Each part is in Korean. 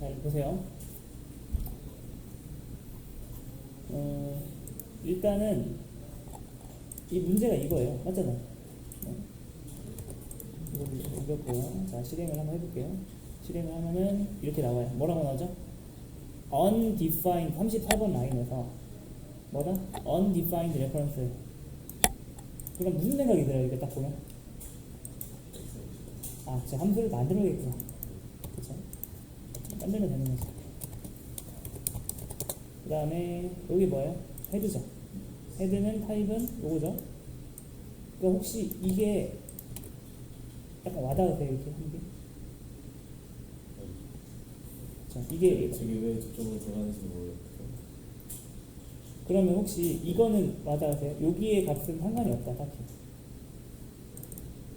잘 보세요. 어, 일단은 이 문제가 이거예요. 맞잖아요. 네. 이거 읽었고요. 자, 실행을 한번 해볼게요. 실행을 하면은 이렇게 나와요. 뭐라고 나오죠? undefined 34번 라인에서 뭐다? undefined reference 그럼 무슨 생각이 들어요? 이거 딱 보면 아, 저 함수를 만들어야겠구나. 만들면 되는 거죠. 그 다음에 여기 뭐예요? 헤드죠. 헤드는 타입은 요거죠. 그러니까 혹시 이게 약간 와닿으세요? 이렇게 이게? 자, 이게 저게 왜 저쪽으로 들어가는지 모르겠어요. 그러면 혹시 이거는 와닿으세요? 여기에 값은 상관이 없다, 딱히.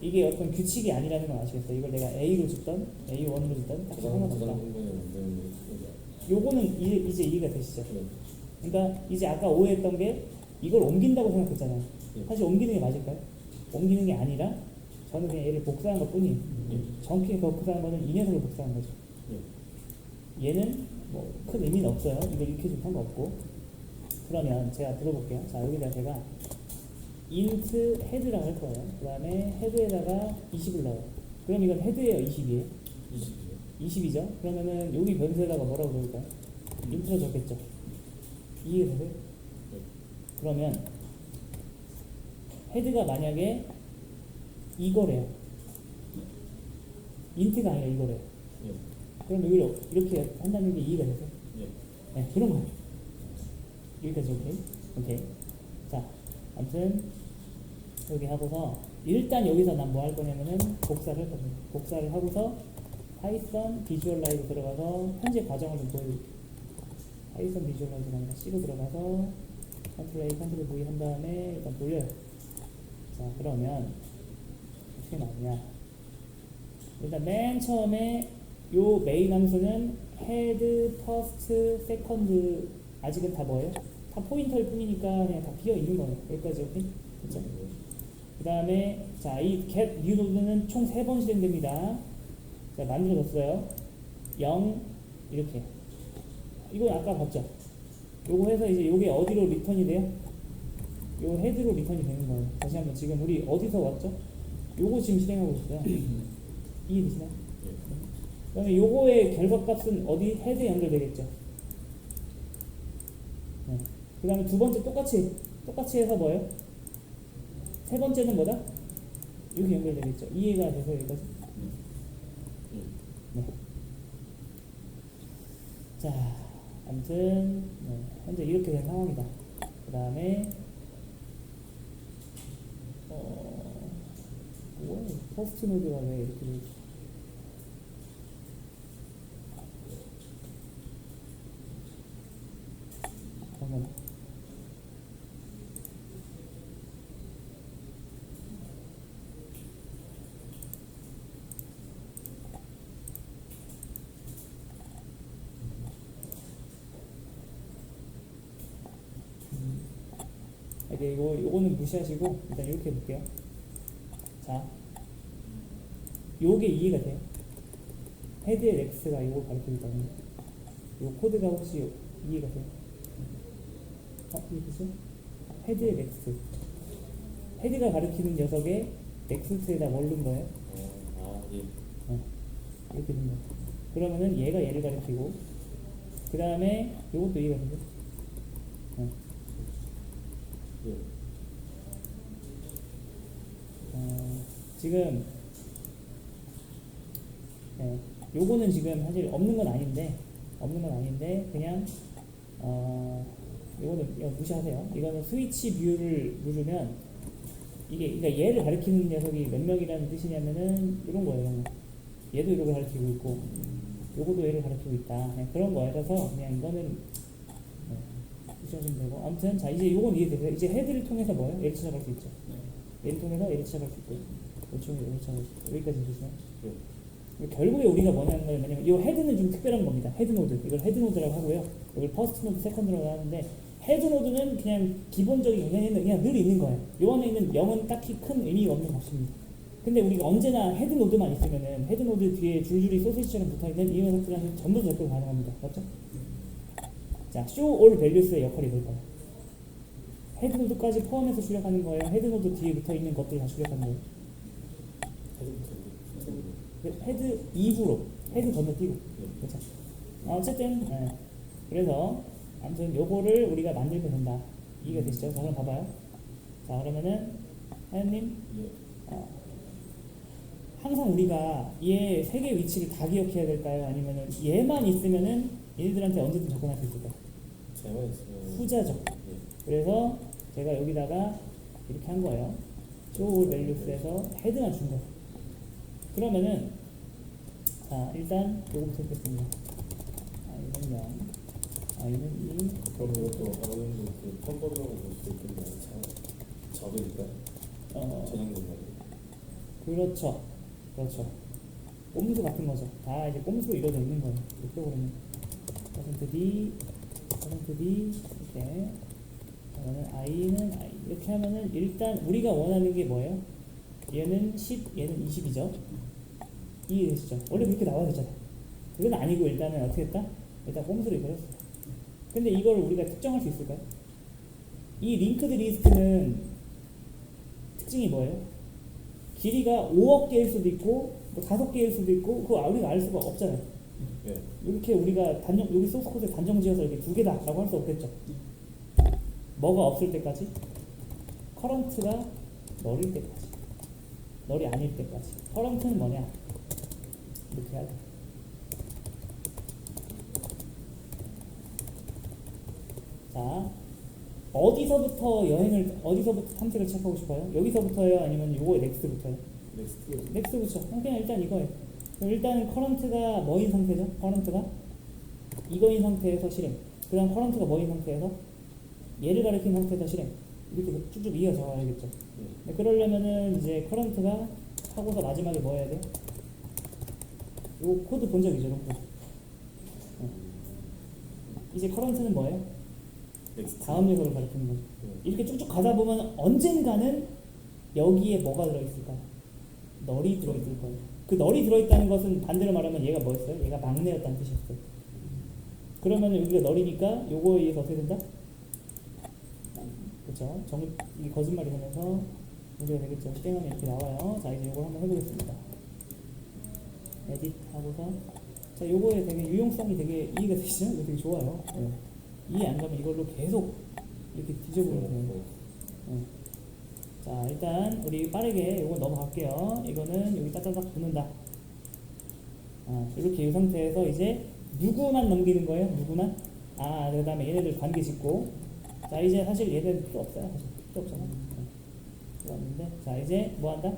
이게 어떤 규칙이 아니라는 건 아시겠어요? 이걸 내가 A로 줬던, A1으로 줬던. 공간에 만드는 게 요거는 이- 이제 이해가 되시죠? 네. 그러니까 이제 아까 오해했던 게 이걸 옮긴다고 생각했잖아요. 네. 사실 옮기는 게 맞을까요? 옮기는 게 아니라 저는 그냥 얘를 복사한 것 뿐이에요. 네. 정확히 복사한 거는 이 녀석을 복사한 거죠. 네. 얘는 뭐 큰 의미는 없어요. 이걸 이렇게 좀 상관없고. 그러면 제가 들어볼게요. 자, 여기다 제가 int 헤드라고 할 거예요. 그 다음에 헤드에다가 20을 넣어요. 그럼 이건 헤드예요, 20이에요? 20이요. 20이죠? 그러면은 여기 변수에다가 뭐라고 적을까요? 인트로 적겠죠? 이해되세요? 네. 그러면 헤드가 만약에 이거래요. 인트가 아니라 이거래요. 네. 그럼 이걸 이렇게 한다는 게 이해가 되세요? 네. 네, 그런 거예요. 여기까지 오케이? 오케이. 자, 아무튼 여기 하고서 일단 여기서 난 뭐 할 거냐면은 복사를 할 겁니다. 복사를 하고서 파이썬 비주얼 라이즈 들어가서 현재 과정을 좀 보여드릴게요. 파이썬 비주얼 라이즈가 아니라 C로 들어가서 컨트롤 A, 컨트롤 V 한 다음에 일단 돌려요. 자, 그러면 어떻게 나오냐? 일단 맨 처음에 요 메인 함수는 헤드, 퍼스트, 세컨드 아직은 다 뭐예요? 다 포인터일 뿐이니까 그냥 다 비어 있는 거예요. 여기까지 오케이? 그렇죠? 그 다음에 자, 이 get new node는 총 세 번 실행됩니다. 자, 만들어졌어요. 0 이렇게. 이거 아까 봤죠? 요거 해서 이제 요게 어디로 리턴이 돼요? 요 헤드로 리턴이 되는 거예요. 다시 한번 지금 우리 어디서 왔죠? 요거 지금 실행하고 있어요. 이해되시나요? 그다음에 요거의 결과값은 어디 헤드에 연결되겠죠. 네. 그 다음에 두 번째 똑같이 똑같이 해서 뭐예요? 세 번째는 뭐다? 이렇게 연결되겠죠. 이해가 돼서 여기까지. 네. 자, 아무튼 네, 현재 이렇게 된 상황이다. 그 다음에 어 뭐야? 퍼스트 노드가 왜 이렇게 돼 있지? 잠깐만. 이제 이거 요거는 무시하시고 일단 이렇게 해볼게요. 자, 요게 이해가 돼요? 헤드의 렉스가 이걸 가르치기 때문에 요 코드가 혹시 이해가 돼요? 어, 이해되죠? 헤드의 렉스. 헤드가 가리키는 녀석의 렉스에다 뭘 넣은 거예요? 아, 예. 어, 이렇게 된 거예요. 그러면은 얘가 얘를 가리키고 그 다음에 요것도 이해가 되죠? 어. 예. 어, 지금 네, 요거는 지금 사실 없는 건 아닌데 없는 건 아닌데 그냥 어, 요거는 이거 무시하세요. 이거는 스위치 뷰를 누르면 이게 그러니까 얘를 가리키는 녀석이 몇 명이라는 뜻이냐면은 이런 거예요. 얘도 이걸 가리키고 있고 요거도 얘를 가리키고 있다. 네, 그런 거예요. 그래서 그냥 이거는 네, 무시하시면 되고 아무튼 자 이제 요건 이해되세요? 이제 헤드를 통해서 뭐예요? 얘를 찾아갈 수 있죠. 얘를 통해서 얘를 찾아갈 수 있고 요청을 얘를 찾아갈 수 있고 여기까지 보시면 예. 결국에 우리가 뭐냐는 거냐면 이 헤드는 좀 특별한 겁니다. 헤드 노드 이걸 헤드 노드라고 하고요. 여기 퍼스트 노드, 세컨드라고 하는데 헤드 노드는 그냥 기본적인 그냥, 있는- 그냥 늘 있는 거예요. 요 안에 있는 0은 딱히 큰 의미가 없는 값입니다. 근데 우리가 언제나 헤드 노드만 있으면은 헤드 노드 뒤에 줄줄이 소시지처럼 붙어 있는 이 녀석들한테 전부 접근 가능합니다. 맞죠? 자, show all values의 역할이 뭘까요? 헤드 노드까지 포함해서 출력하는 거예요. 헤드 노드 뒤에 붙어 있는 것들 다 출력하는 거예요. 그 헤드 이후로 헤드 건너뛰고 그렇죠. 아, 어쨌든 예. 그래서 아무튼 요거를 우리가 만들면 된다. 이해가 되시죠? 자 그럼 봐봐요. 자 그러면은 하연님 예. 어, 항상 우리가 얘 세 개 위치를 다 기억해야 될까요? 아니면은 얘만 있으면은 얘네들한테 언제든 접근할 수 있을까요? 후자죠. 예. 그래서 제가 여기다가 이렇게 한 거예요. show values에서 헤드만 준 거예요. 그러면은 자 일단 요거부터 읽겠습니다. i는 0, i는 2, 그런 것도 어느 정도 그 펌버라고 볼수 있겠네요. 참 적으니까 어, 저장 공간이. 그렇죠. 그렇죠. 꼼수 같은 거죠. 다 이제 꼼수로 이루어져 있는 거예요. 이 프로그램은. 퍼센트 B, B, 이렇게. 그러면 I는 I. 이렇게 하면은 일단 우리가 원하는 게 뭐예요? 얘는 10, 얘는 20이죠. 이해되시죠? 원래 그렇게 나와야 되잖아요. 그건 아니고 일단은 어떻게 했다? 일단 꼼수로 이걸 했어요. 근데 이걸 우리가 특정할 수 있을까요? 이 링크드 리스트는 특징이 뭐예요? 길이가 5억 개일 수도 있고 뭐 5개일 수도 있고 그거 우리가 알 수가 없잖아요. 예. 이렇게 우리가 단정 여기 소스 코드에 단정 지어서 이렇게 두 개다라고 할 수 없겠죠. 뭐가 없을 때까지 커런트가 널일 때까지 널이 아닐 때까지 커런트는 뭐냐 이렇게 해야 돼. 자 어디서부터 여행을 어디서부터 탐색을 시작하고 싶어요? 여기서부터요 아니면 요거 넥스트부터요? 넥스트. 넥스트부터 그냥 일단 이거예요. 일단 커런트가 뭐인 상태죠? 커런트가 이거인 상태에서 실행. 그 다음 커런트가 뭐인 상태에서 얘를 가리킨 상태에서 실행. 이렇게 쭉쭉 이어져 가야겠죠. 예. 네, 그러려면은 이제 커런트가 하고서 마지막에 뭐 해야 돼? 요 코드 본적 있죠, 로프? 네. 이제 커런트는 뭐예요? 다음 녀석을 가리키는 거죠. 예. 이렇게 쭉쭉 가다 보면 언젠가는 여기에 뭐가 들어있을까? 널이 들어있을 거예요. 그 널이 들어있다는 것은 반대로 말하면 얘가 뭐였어요? 얘가 막내였다는 뜻이었어요. 그러면 여기가 널이니까 요거에 의해서 어떻게 된다? 그렇죠. 정, 이게 거짓말이 되면서 문제가 되겠죠. 실행하면 이렇게 나와요. 자 이제 요걸 한번 해보겠습니다. 에딧 하고서 자 요거에 되게 유용성이 되게 이해가 되시죠? 이거 되게 좋아요. 예. 이해 안 가면 이걸로 계속 이렇게 뒤져보면 돼요. 예. 자 일단 우리 빠르게 이거 넘어갈게요. 이거는 여기 따다닥 붙는다. 아, 이렇게 이 상태에서 이제 누구만 넘기는 거예요? 누구만? 아, 그 다음에 얘네들 관계 짓고. 자, 이제 사실 얘네들 필요 없어요. 사실 필요 없잖아. 네. 필요 없는데. 자, 이제 뭐 한다?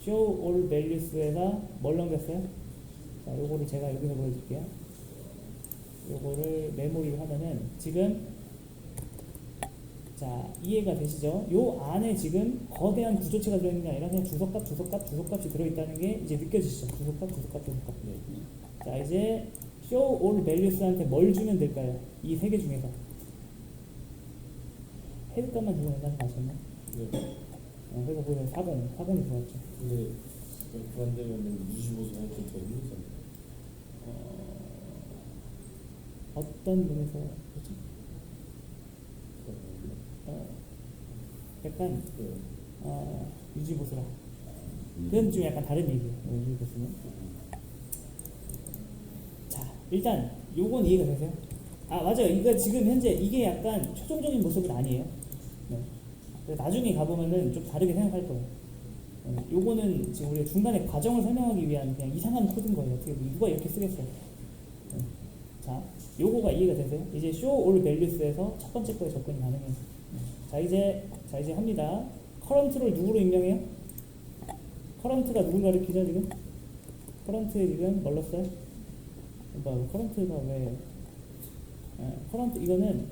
show all values에다 뭘 넘겼어요? 자, 요거를 제가 여기서 보여줄게요. 요거를 메모리를 하면은 지금 자 이해가 되시죠? 요 안에 지금 거대한 구조체가 들어있는 게 아니라 그냥 주석값, 주석값, 주석값이 들어있다는 게 이제 느껴지시죠? 주석값, 주석값, 주석값. 네. 자 이제 show all values한테 뭘 주면 될까요? 이 세 개 중에서 헤드값만 주면 된다는 거 아시나요? 네. 어, 그래서 보면 40, 40이 들어왔죠. 근데 그렇게 안 되면 25도 할때 더 힘들잖아요. 어, 어떤 면에서 그렇죠? 어, 약간 그 어, 유지보수라. 그건 좀 약간 다른 얘기예요. 어, 유지보수는. 자, 일단 요건 이해가 되세요? 아 맞아요. 이거 지금 현재 이게 약간 최종적인 모습은 아니에요. 네. 나중에 가보면은 좀 다르게 생각할 거예요. 네. 요거는 지금 우리가 중간에 과정을 설명하기 위한 그냥 이상한 코드인 거예요. 어떻게 누가 이렇게 쓰겠어요? 네. 자, 요거가 이해가 되세요? 이제 show all values에서 첫 번째 거에 접근이 가능해요. 네. 자 이제 자 이제 합니다. 커런트를 누구로 임명해요? 커런트가 누굴 가리키죠 지금? 커런트에 지금 뭘 넣었어요? 뭐 커런트가 왜 예, 커런트 이거는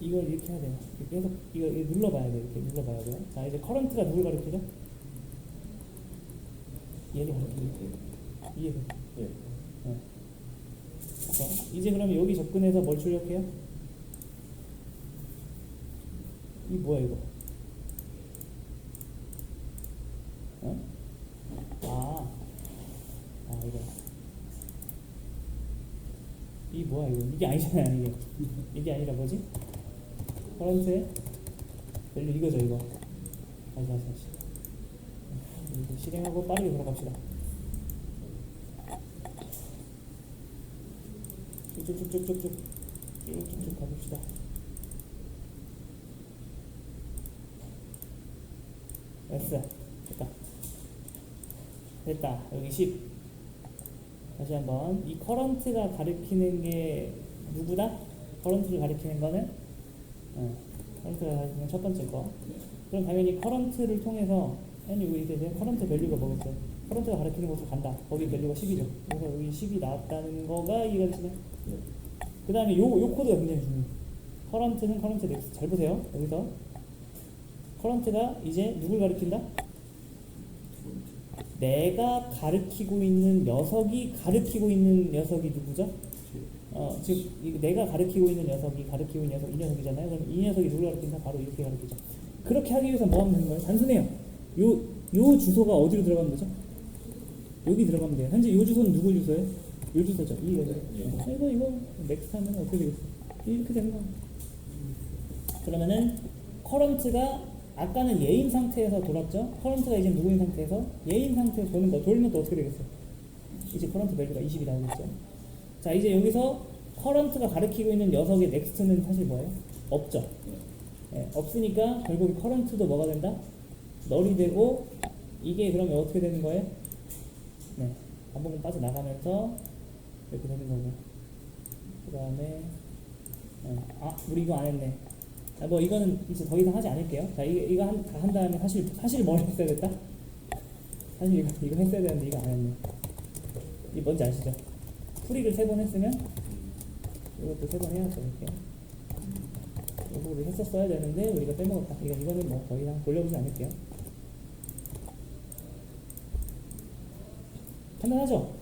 이걸 이렇게 해야 돼요. 해서 이거, 이거 눌러봐야 돼요. 이렇게 눌러봐야 돼요. 자 이제 커런트가 누굴 가리키죠? 얘를 가리키죠. 이해돼? 예. 예. 자, 이제 그러면 여기 접근해서 뭘 출력해요? 이 뭐야 이거? 어? 아, 아 이거. 이 뭐야 이거? 이게 아니잖아 이게. 이게 아니라 뭐지? 파란색. 별로 이거죠 이거. 다시 다시 다시. 이거 실행하고 빠르게 돌아갑시다. 쭉쭉쭉쭉쭉 쭉쭉 가봅시다. 됐어. 됐다. 됐다. 여기 10 다시 한번. 이 커런트가 가리키는 게 누구다? 커런트를 가리키는 거는? 어, 커런트가 가리키는 첫 번째 거. 그럼 당연히 커런트를 통해서 아니 여기 이제 커런트 밸류가 뭐겠어요? 커런트가 가리키는 곳으로 간다. 거기 밸류가 10이죠. 그래서 여기 10이 나왔다는 거가 이해가 되시나요? 네. 그 다음에 요, 요 코드가 굉장히 중요해요. 커런트는 커런트 넥스. 잘 보세요. 여기서 커런트가 이제 누굴 가리킨다? 내가 가르치고 있는 녀석이 가르치고 있는 녀석이 누구죠? 어, 즉 이- 내가 가르치고 있는 녀석이 가르치고 있는 녀석 이 녀석이잖아요. 그럼 이 녀석이 누굴 가르친다? 바로 이렇게 가르치죠. 그렇게 하기 위해서 뭐 하면 되는 거예요? 단순해요. 요, 요 주소가 어디로 들어가면 되죠? 여기 들어가면 돼요. 현재 요 주소는 누구 주소예요? 요 주소죠. 이 여기. 예. 이거 이거 넥스트 하면 어떻게 되겠어? 이렇게 되는 거예요. 그러면은 커런트가 아까는 예인 상태에서 돌았죠. 커런트가 이제 누구인 상태에서 예인 상태에서 도는 거 돌면 또 어떻게 되겠어요? 이제 커런트 밸류가 20이 나오겠죠. 자 이제 여기서 커런트가 가리키고 있는 녀석의 넥스트는 사실 뭐예요? 없죠. 예, 없으니까 결국 커런트도 뭐가 된다? 널이 되고 이게 그러면 어떻게 되는 거예요? 네, 한 번만 빠져 나가면서 이렇게 되는 거고. 그 다음에 아 우리 이거 안 했네. 아, 뭐 이거는 이제 더 이상 하지 않을게요. 자 이거 이거 한, 다 한 다음에 사실 사실 뭘 했어야 됐다? 사실 이거 이거 했어야 되는데 이거 안 했네. 이 뭔지 아시죠? 풀이를 세 번 했으면 이것도 세 번 해야죠 이렇게. 이거 우리 했었어야 되는데 우리가 빼먹었다. 이거 이거는 뭐 더 이상 돌려보지 않을게요. 간단하죠?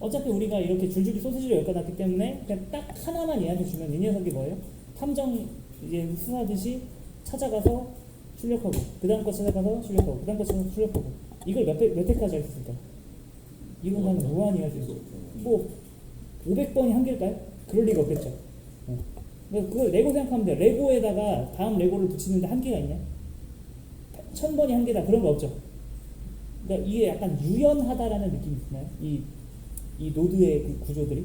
어차피 우리가 이렇게 줄줄이 소시지를 엮어놨기 때문에 그냥 딱 하나만 얘한테 주면 이 녀석이 뭐예요? 탐정 이제 수사듯이 찾아가서 출력하고 그 다음 거 찾아가서 출력하고 그 다음 거 찾아가서 출력하고 이걸 몇, 회- 몇 회까지 할 수 있을까요? 이건 한 무한히 할 수 있어요 뭐 500번이 한계일까요? 그럴 리가 없겠죠 네. 그러니까 그걸 레고 생각하면 돼요 레고에다가 다음 레고를 붙이는데 한계가 있냐? 천 번이 한계다 그런 거 없죠 그러니까 이게 약간 유연하다라는 느낌이 있나요? 이, 이 노드의 그 구조들이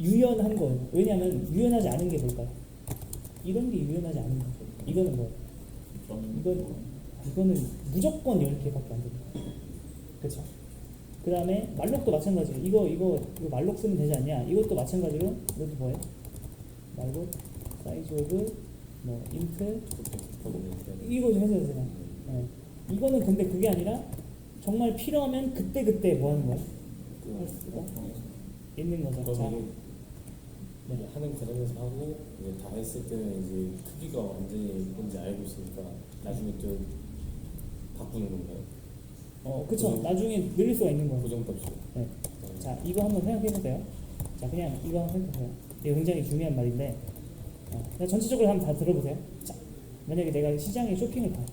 유연한 거예요. 왜냐하면 유연하지 않은 게 뭘까요? 이런 게 유연하지 않은 거. 이거는 뭐예요? 이건 이거는 무조건 10개밖에 안 됩니다. 그렇죠? 그 다음에 말록도 마찬가지로 이거 이거 이거 말록 쓰면 되지 않냐? 이것도 마찬가지로 이것도 뭐예요? 말록 사이즈 오브 뭐 인트 이거 좀 해줘야 되잖아. 네. 이거는 근데 그게 아니라 정말 필요하면 그때 그때 뭐 하는 거야? 있는 거죠. 자, 이게 하는 과정에서 하고 이제 다 했을 때는 이제 크기가 완전히 뭔지 알고 있으니까 나중에 또 바꾸는 건가요? 어, 그쵸. 음. 나중에 늘릴 수가 있는 거예요. 고정값으로. 네. 자, 이거 한번 생각해 보세요. 자, 그냥 이거 한번 생각해 보세요. 이게 굉장히 중요한 말인데, 어, 그냥 전체적으로 한번 다 들어보세요. 자, 만약에 내가 시장에 쇼핑을 가요.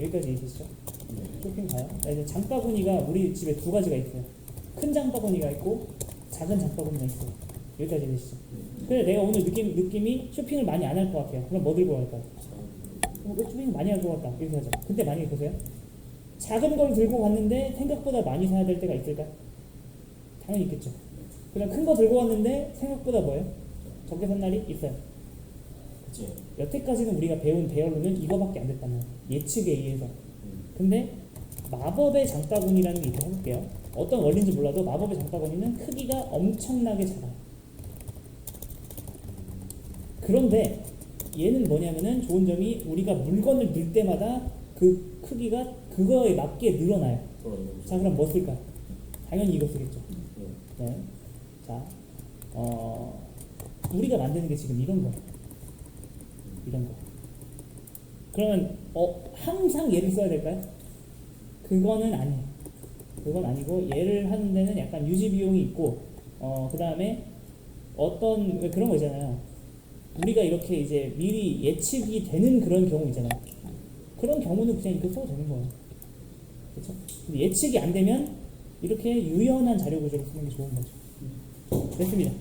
여기까지 얘기하시죠? 네. 쇼핑 가요. 자, 이제 장바구니가 우리 집에 두 가지가 있어요. 큰 장바구니가 있고, 작은 장바구니가 있어요. 여기까지 되시죠? 그래, 내가 오늘 느낌, 느낌이 쇼핑을 많이 안 할 것 같아요. 그럼 뭐 들고 갈까요? 어, 왜 쇼핑 많이 할 것 같다. 이렇게 하죠. 근데 만약에 보세요. 작은 걸 들고 갔는데 생각보다 많이 사야 될 때가 있을까? 당연히 있겠죠. 그냥 큰 거 들고 왔는데 생각보다 뭐예요? 적게 산 날이 있어요. 그치? 여태까지는 우리가 배운 배열로는 이거밖에 안 말이에요. 예측에 의해서. 음. 근데 마법의 장바구니라는 게 있다고 해볼게요. 어떤 원리인지 몰라도 마법의 장바구니는 크기가 엄청나게 작아요. 그런데 얘는 뭐냐면은 좋은 점이 우리가 물건을 넣을 때마다 그 크기가 그거에 맞게 늘어나요. 거죠. 자 그럼 뭐 쓸까? 당연히 이거 쓰겠죠. 네. 네. 자, 어, 우리가 만드는 게 지금 이런 거, 이런 거. 그러면 어 항상 얘를 써야 될까요? 그거는 아니에요. 그건 아니고 얘를 하는 데는 약간 유지 비용이 있고 어 그 다음에 어떤 왜 그런 거 있잖아요. 우리가 이렇게 이제 미리 예측이 되는 그런 경우 있잖아요. 그런 경우는 그냥 이거 써도 되는 거예요. 그렇죠? 예측이 안 되면 이렇게 유연한 자료 구조로 쓰는 게 좋은 거죠. 됐습니다.